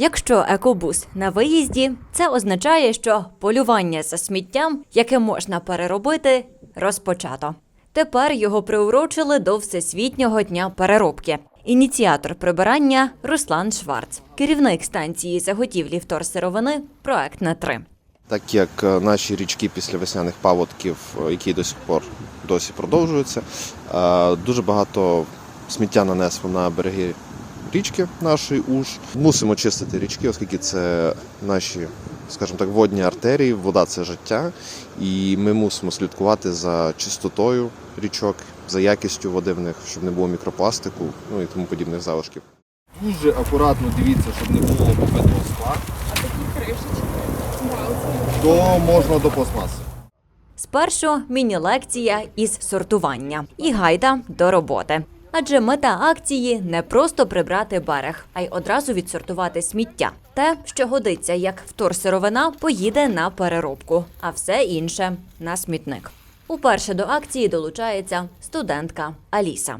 Якщо екобус на виїзді, це означає, що полювання за сміттям, яке можна переробити, розпочато. Тепер його приурочили до Всесвітнього дня переробки. Ініціатор прибирання Руслан Шварц, керівник станції заготівлі вторсировини проектна 3. Так як е, наші річки після весняних паводків, е, які до сих пор досі продовжуються, е, дуже багато сміття нанесло на береги річки нашої Уж. Мусимо чистити річки, оскільки це наші, скажімо так, водні артерії, вода це життя, і ми мусимо слідкувати за чистотою річок, за якістю води в них, щоб не було мікропластику, ну і тому подібних залишків. Дуже акуратно дивіться, щоб не було побитого скла. То можна до пластмаси. Спершу міні-лекція із сортування і гайда до роботи. Адже мета акції не просто прибрати берег, а й одразу відсортувати сміття. Те, що годиться як вторсировина, поїде на переробку, а все інше на смітник. Уперше до акції долучається студентка Аліса.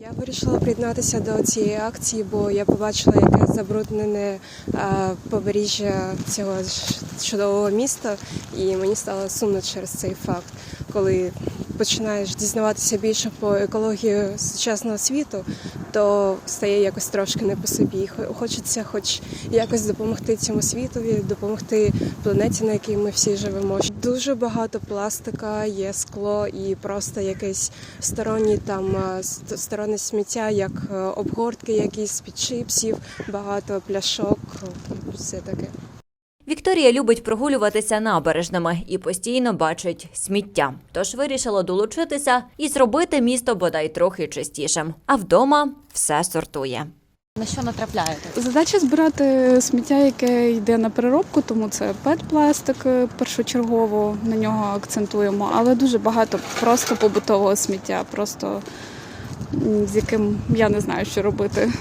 Я вирішила приєднатися до цієї акції, бо я побачила, яке забруднене побережжя цього чудового міста, і мені стало сумно через цей факт, коли починаєш дізнаватися більше про екологію сучасного світу, то стає якось трошки не по собі. Хо- Хочеться, хоч якось допомогти цьому світові, допомогти планеті, на якій ми всі живемо. Дуже багато пластика, є скло і просто якесь сторонні там е, сторонне сміття, як е, обгортки, якісь під чипсів, багато пляшок, все таке. Вікторія любить прогулюватися набережними і постійно бачить сміття. Тож вирішила долучитися і зробити місто бодай трохи чистішим. А вдома все сортує. На що натрапляєте? Задача збирати сміття, яке йде на переробку, тому це пет-пластик е, першочергово на нього акцентуємо, але дуже багато просто побутового сміття, просто з яким я не знаю, що робити.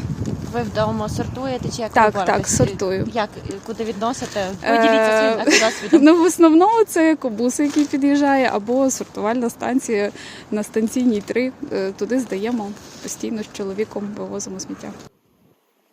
Ви вдома сортуєте чи як Так, ви так, сортую. Як куди відносите? Е, Поділіться своїм екодосвідом. Ну, в основному це кобус, який під'їжджає, або сортувальна станція на станційній 3. Е, Туди здаємо постійно з чоловіком вивозимо сміття.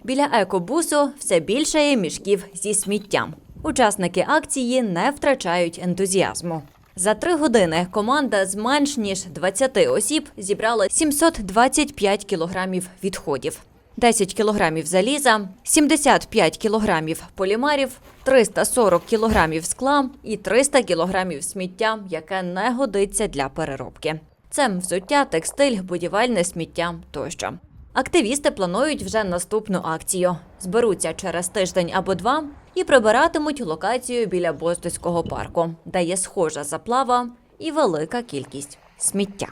Біля екобусу все більше є мішків зі сміттям. Учасники акції не втрачають ентузіазму. За три години команда з менш ніж 20 осіб зібрала 725 кілограмів відходів. 10 кілограмів заліза, 75 кілограмів полімерів, 340 кілограмів скла і 300 кілограмів сміття, яке не годиться для переробки. Це взуття, текстиль, будівельне сміття тощо. Активісти планують вже наступну акцію. Зберуться через тиждень або два і прибиратимуть локацію біля Боздоського парку, де є схожа заплава і велика кількість сміття.